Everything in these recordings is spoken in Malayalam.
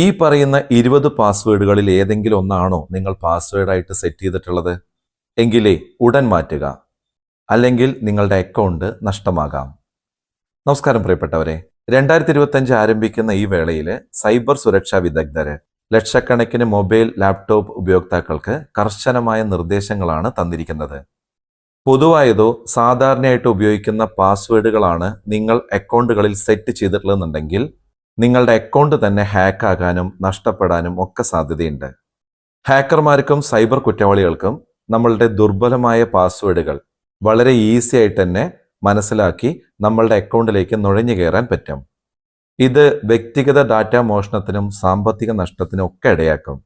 ഈ പറയുന്ന ഇരുപത് പാസ്വേഡുകളിൽ ഏതെങ്കിലും ഒന്നാണോ നിങ്ങൾ പാസ്വേഡായിട്ട് സെറ്റ് ചെയ്തിട്ടുള്ളത്? എങ്കിലേ ഉടൻ മാറ്റുക. അല്ലെങ്കിൽ നിങ്ങളുടെ അക്കൗണ്ട് നഷ്ടമാകാം. നമസ്കാരം പ്രിയപ്പെട്ടവരെ. രണ്ടായിരത്തി ഇരുപത്തഞ്ച് ആരംഭിക്കുന്ന ഈ വേളയിൽ സൈബർ സുരക്ഷാ വിദഗ്ധര് ലക്ഷക്കണക്കിന് മൊബൈൽ ലാപ്ടോപ്പ് ഉപയോക്താക്കൾക്ക് കർശനമായ നിർദ്ദേശങ്ങളാണ് തന്നിരിക്കുന്നത്. പൊതുവായതോ സാധാരണയായിട്ട് ഉപയോഗിക്കുന്ന പാസ്വേഡുകളാണ് നിങ്ങൾ അക്കൗണ്ടുകളിൽ സെറ്റ് ചെയ്തിട്ടുള്ളതെന്നുണ്ടെങ്കിൽ നിങ്ങളുടെ അക്കൗണ്ട് തന്നെ ഹാക്കാകാനും നഷ്ടപ്പെടാനും ഒക്കെ സാധ്യതയുണ്ട്. ഹാക്കർമാർക്കും സൈബർ കുറ്റവാളികൾക്കും നമ്മളുടെ ദുർബലമായ പാസ്വേഡുകൾ വളരെ ഈസി ആയിട്ട് തന്നെ മനസ്സിലാക്കി നമ്മളുടെ അക്കൗണ്ടിലേക്ക് നുഴഞ്ഞു കയറാൻ പറ്റും. ഇത് വ്യക്തിഗത ഡാറ്റ മോഷണത്തിനും സാമ്പത്തിക നഷ്ടത്തിനും ഒക്കെ ഇടയാക്കും.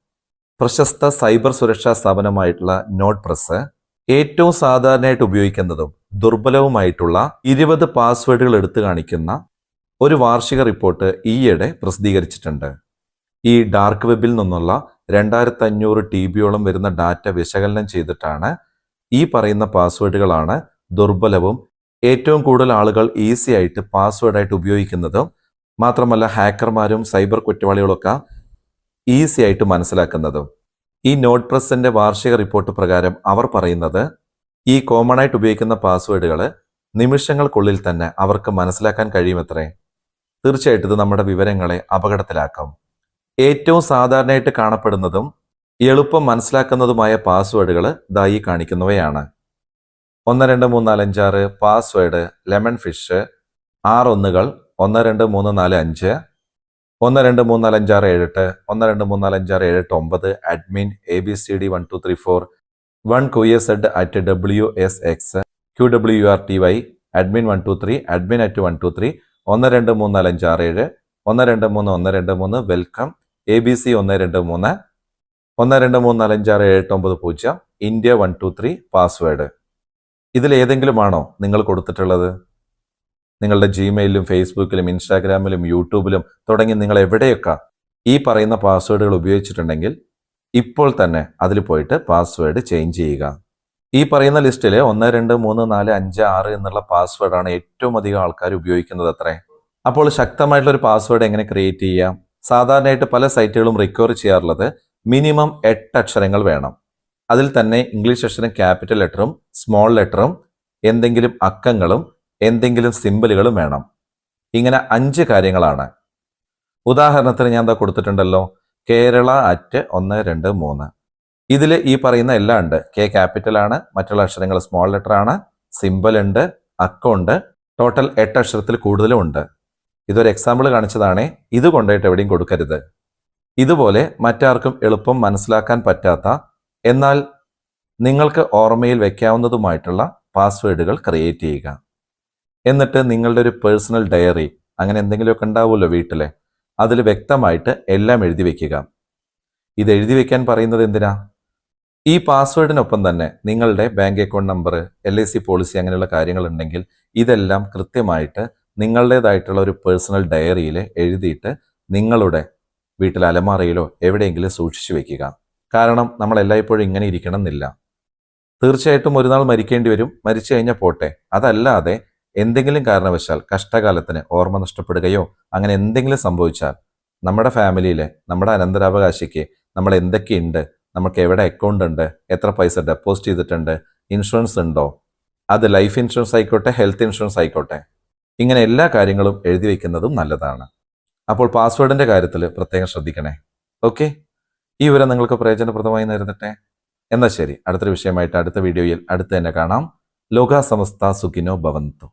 പ്രശസ്ത സൈബർ സുരക്ഷാ സ്ഥാപനമായിട്ടുള്ള നോട്ട് പ്രസ് ഏറ്റവും സാധാരണയായിട്ട് ഉപയോഗിക്കുന്നതും ദുർബലവുമായിട്ടുള്ള ഇരുപത് പാസ്വേഡുകൾ എടുത്തു കാണിക്കുന്ന ഒരു വാർഷിക റിപ്പോർട്ട് ഈയിടെ പ്രസിദ്ധീകരിച്ചിട്ടുണ്ട്. ഈ ഡാർക്ക് വെബിൽ നിന്നുള്ള രണ്ടായിരത്തി അഞ്ഞൂറ് ടി ബിയോളം വരുന്ന ഡാറ്റ വിശകലനം ചെയ്തിട്ടാണ് ഈ പറയുന്ന പാസ്വേഡുകളാണ് ദുർബലവും ഏറ്റവും കൂടുതൽ ആളുകൾ ഈസി ആയിട്ട് പാസ്വേഡായിട്ട് ഉപയോഗിക്കുന്നതും മാത്രമല്ല ഹാക്കർമാരും സൈബർ കുറ്റവാളികളൊക്കെ ഈസി ആയിട്ട് മനസ്സിലാക്കുന്നതും. ഈ നോട്ട് പ്രസിന്റെ വാർഷിക റിപ്പോർട്ട് പ്രകാരം അവർ പറയുന്നത് ഈ കോമൺ ആയിട്ട് ഉപയോഗിക്കുന്ന പാസ്വേഡുകൾ നിമിഷങ്ങൾക്കുള്ളിൽ തന്നെ അവർക്ക് മനസ്സിലാക്കാൻ കഴിയുമത്രേ? തീർച്ചയായിട്ടും ഇത് നമ്മുടെ വിവരങ്ങളെ അപകടത്തിലാക്കും. ഏറ്റവും സാധാരണയായിട്ട് കാണപ്പെടുന്നതും എളുപ്പം മനസ്സിലാക്കുന്നതുമായ പാസ്വേഡുകൾ ദായി കാണിക്കുന്നവയാണ്. ഒന്ന് രണ്ട് മൂന്ന് നാല് അഞ്ചാറ് പാസ്വേഡ് ലെമൺ ഫിഷ് ആറ് ഒന്നുകൾ ഒന്ന് രണ്ട് മൂന്ന് നാല് അഞ്ച് ഒന്ന് രണ്ട് മൂന്ന് നാല് അഞ്ചാറ് ഏഴ് എട്ട് ഒന്ന് രണ്ട് മൂന്ന് നാല് അഞ്ചാറ് ഏഴ് എട്ട് ഒമ്പത് admin A B C D one two three four one Q S ed at W S X Q W R T Y admin one two three admin at one two three ഒന്ന് രണ്ട് മൂന്ന് നാല് അഞ്ച് ആറ് ഏഴ്. ഒന്ന് രണ്ട് മൂന്ന് ഒന്ന് രണ്ട് മൂന്ന്. വെൽക്കം. എ ബി സി ഒന്ന് രണ്ട് മൂന്ന്. ഒന്ന് രണ്ട് മൂന്ന് നാല് അഞ്ച് ആറ് ഏഴ് എട്ട് ഒമ്പത് പൂജ്യം. India one two three password. ഇതിൽ ഏതെങ്കിലുമാണോ നിങ്ങൾ കൊടുത്തിട്ടുള്ളത്? നിങ്ങളുടെ ജിമെയിലും ഫേസ്ബുക്കിലും ഇൻസ്റ്റാഗ്രാമിലും യൂട്യൂബിലും തുടങ്ങി നിങ്ങൾ എവിടെയൊക്കെ ഈ പറയുന്ന പാസ്വേഡുകൾ ഉപയോഗിച്ചിട്ടുണ്ടെങ്കിൽ ഇപ്പോൾ തന്നെ അതിൽ പോയിട്ട് പാസ്വേഡ് ചേഞ്ച് ചെയ്യുക. ഈ പറയുന്ന ലിസ്റ്റിൽ ഒന്ന് രണ്ട് മൂന്ന് നാല് അഞ്ച് ആറ് എന്നുള്ള പാസ്വേഡാണ് ഏറ്റവും അധികം ആൾക്കാർ ഉപയോഗിക്കുന്നത് അത്രേ. അപ്പോൾ ശക്തമായിട്ടുള്ള ഒരു പാസ്വേഡ് എങ്ങനെ ക്രിയേറ്റ് ചെയ്യാം? സാധാരണയായിട്ട് പല സൈറ്റുകളും റിക്കവർ ചെയ്യാറുള്ളത് മിനിമം എട്ട് അക്ഷരങ്ങൾ വേണം. അതിൽ തന്നെ ഇംഗ്ലീഷ് അക്ഷരം ക്യാപിറ്റൽ ലെറ്ററും സ്മോൾ ലെറ്ററും എന്തെങ്കിലും അക്കങ്ങളും എന്തെങ്കിലും സിമ്പിളുകളും വേണം. ഇങ്ങനെ അഞ്ച് കാര്യങ്ങളാണ്. ഉദാഹരണത്തിന് ഞാൻ എന്താ കൊടുത്തിട്ടുണ്ടല്ലോ കേരള അറ്റ് ഒന്ന് രണ്ട് മൂന്ന്. ഇതിൽ ഈ പറയുന്ന എല്ലാം ഉണ്ട്. കെ ക്യാപിറ്റൽ ആണ് മറ്റുള്ള അക്ഷരങ്ങൾ സ്മോൾ ലെറ്റർ ആണ് സിമ്പിൾ ഉണ്ട് അക്കമുണ്ട് ടോട്ടൽ എട്ട് അക്ഷരത്തിൽ കൂടുതലും ഉണ്ട്. ഇതൊരു എക്സാമ്പിൾ കാണിച്ചതാണേ. ഇത് കൊണ്ടുപോയിട്ട് എവിടെയും കൊടുക്കരുത്. ഇതുപോലെ മറ്റാർക്കും എളുപ്പം മനസ്സിലാക്കാൻ പറ്റാത്ത എന്നാൽ നിങ്ങൾക്ക് ഓർമ്മയിൽ വെക്കാവുന്നതുമായിട്ടുള്ള പാസ്വേഡുകൾ ക്രിയേറ്റ് ചെയ്യുക. എന്നിട്ട് നിങ്ങളുടെ ഒരു പേഴ്സണൽ ഡയറി അങ്ങനെ എന്തെങ്കിലുമൊക്കെ ഉണ്ടാവുമല്ലോ വീട്ടിലെ അതിൽ വ്യക്തമായിട്ട് എല്ലാം എഴുതി വയ്ക്കുക ഇത് എഴുതി വയ്ക്കാൻ പറയുന്നത് എന്തിനാ? ഈ പാസ്വേഡിനൊപ്പം തന്നെ നിങ്ങളുടെ bank account number L I C policy അങ്ങനെയുള്ള കാര്യങ്ങൾ ഉണ്ടെങ്കിൽ ഇതെല്ലാം കൃത്യമായിട്ട് നിങ്ങളുടേതായിട്ടുള്ള ഒരു പേഴ്സണൽ ഡയറിയിൽ എഴുതിയിട്ട് നിങ്ങളുടെ വീട്ടിൽ അലമാറയിലോ എവിടെയെങ്കിലും സൂക്ഷിച്ചു വെക്കുക. കാരണം നമ്മൾ എല്ലായ്പ്പോഴും ഇങ്ങനെ ഇരിക്കണം എന്നില്ല. തീർച്ചയായിട്ടും ഒരു നാൾ മരിക്കേണ്ടി വരും. മരിച്ചു കഴിഞ്ഞാൽ പോട്ടെ. അതല്ലാതെ എന്തെങ്കിലും കാരണവശാൽ കഷ്ടകാലത്തിന് ഓർമ്മ നഷ്ടപ്പെടുകയോ അങ്ങനെ എന്തെങ്കിലും സംഭവിച്ചാൽ നമ്മുടെ ഫാമിലിയിലെ നമ്മുടെ അനന്തരാവകാശിക്ക് നമ്മൾ എന്തൊക്കെയുണ്ട് നമുക്ക് എവിടെ അക്കൗണ്ട് ഉണ്ട് എത്ര പൈസ ഡെപ്പോസിറ്റ് ചെയ്തിട്ടുണ്ട് ഇൻഷുറൻസ് ഉണ്ടോ? അത് ലൈഫ് ഇൻഷുറൻസ് ആയിക്കോട്ടെ ഹെൽത്ത് ഇൻഷുറൻസ് ആയിക്കോട്ടെ. ഇങ്ങനെ എല്ലാ കാര്യങ്ങളും എഴുതി വയ്ക്കുന്നതും നല്ലതാണ്. അപ്പോൾ പാസ്വേഡിന്റെ കാര്യത്തിൽ പ്രത്യേകം ശ്രദ്ധിക്കണേ. ഓക്കെ ഈ വിവരം നിങ്ങൾക്ക് പ്രയോജനപ്രദമായി നേരിടട്ടെ എന്നാൽ ശരി. അടുത്തൊരു വിഷയമായിട്ട് അടുത്ത വീഡിയോയിൽ അടുത്ത് തന്നെ കാണാം. ലോകാസമസ്ത സുഖിനോ ഭവന്തു.